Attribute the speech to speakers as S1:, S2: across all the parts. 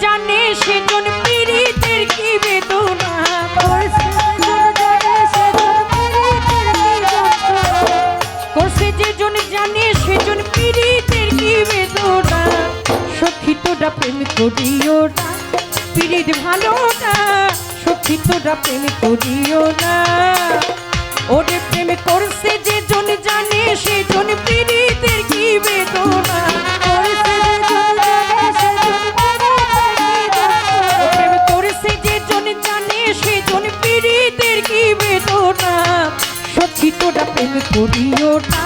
S1: জানে সেজন পীড়িতের কি বেদনা? করছে যেজন জানে সেজন পীড়িতের কি বেদনা? প্রেম পীড়িত ভালো না। প্রেম করিও না। ওরে প্রেম করছে যেজন পীড়িতের না। সখী তোরা প্রেম করিও না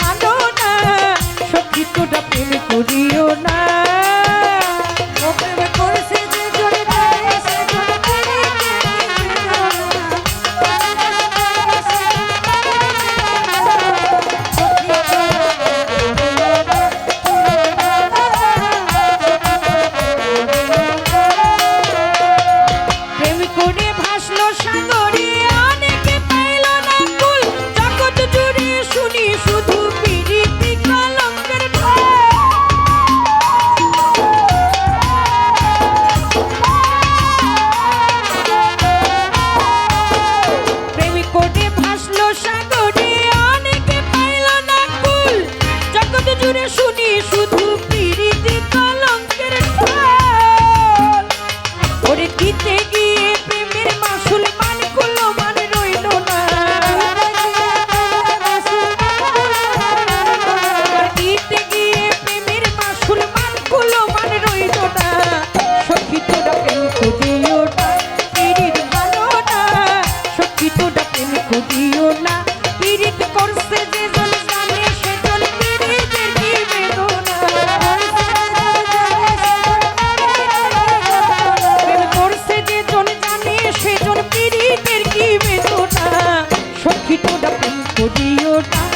S1: ভালো না। সখী তোরা প্রেম করিও না। কতটা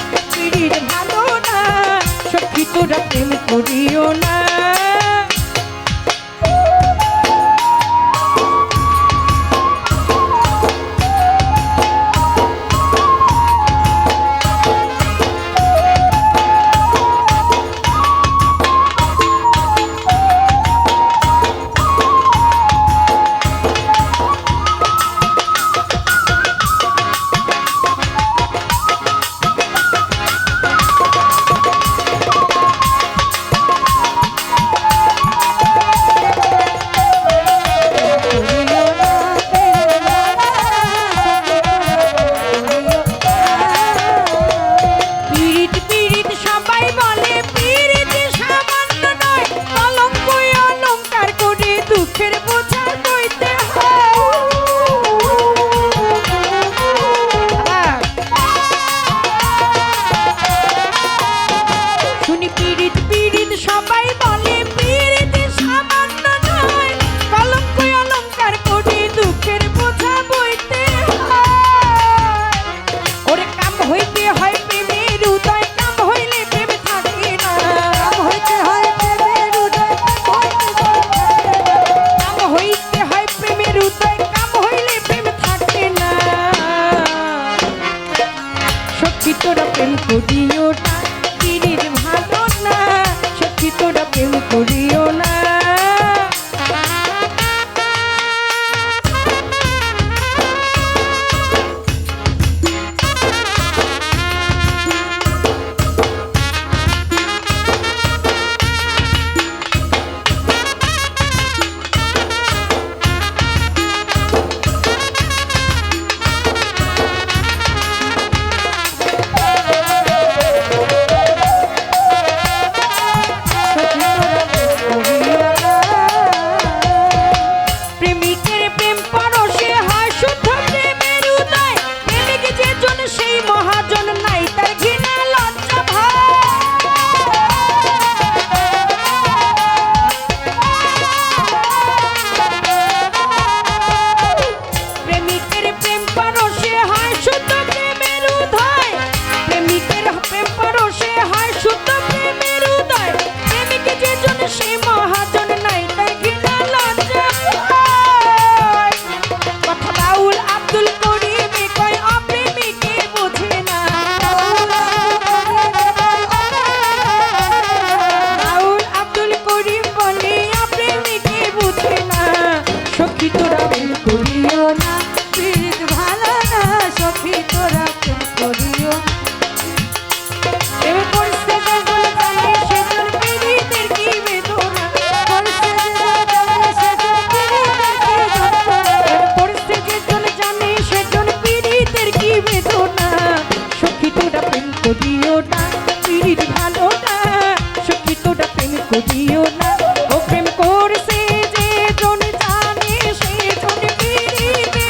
S1: কষ্ট দিও না, ও প্রেম করছে যে জন জানে, সে জন পিড়িবে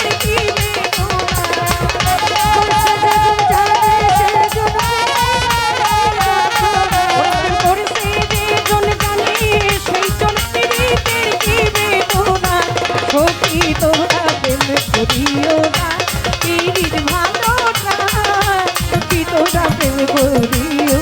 S1: কি তোরা প্রেম করিও না পিড়ির ভালো না তোরা প্রেম করিও